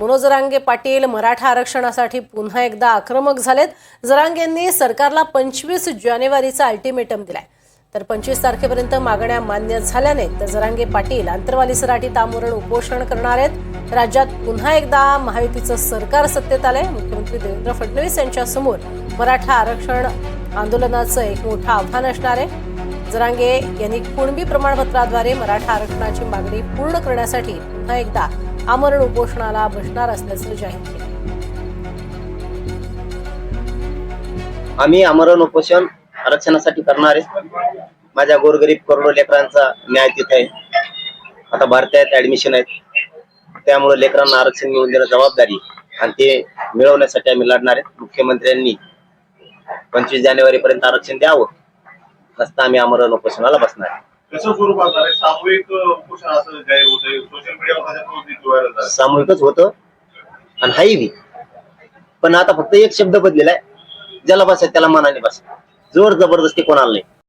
मनोज जरांगे पाटील मराठा आरक्षणासाठी पुन्हा एकदा आक्रमक झालेत. जरांगेंनी सरकारला पंचवीस जानेवारीचा अल्टिमेटम दिलाय. तर पंचवीस तारखेपर्यंत मागण्या मान्य झाल्याने तर जरांगे पाटील आंतरवाली सराठी तामोरण उपोषण करणार आहेत. राज्यात पुन्हा एकदा महायुतीचं सरकार सत्तेत आलंय. मुख्यमंत्री देवेंद्र फडणवीस यांच्यासमोर मराठा आरक्षण आंदोलनाचं एक मोठं आव्हान असणार आहे. जरांगे यांनी कुणबी प्रमाणपत्राद्वारे मराठा आरक्षणाची मागणी पूर्ण करण्यासाठी पुन्हा एकदा आमरण उपोषणाला बसणार असल्याचं जाहीर केलं. आम्ही आमरण उपोषण आरक्षणासाठी करणार आहे. माझ्या गोरगरीब करोडो लेकरांचा न्याय तिथे आहे. आता भारतात ऍडमिशन आहेत. त्यामुळे लेकरांना आरक्षण मिळवून देणं जबाबदारी आणि ते मिळवण्यासाठी आम्ही लढणार आहेत. मुख्यमंत्र्यांनी पंचवीस जानेवारी पर्यंत आरक्षण द्यावं. नसता आम्ही आमरण उपोषणाला बसणार आहे. कसं स्वरूप असणार आहे? सामूहिक उपोषण असं जाहीर होतंय? सोशल मीडियावर सामूहिकच होतं आणि हाही बी. पण आता फक्त एक शब्द बदलेला आहे. ज्याला बसायचं त्याला मनाने बस. जोर जबरदस्ती कोणाला नाही.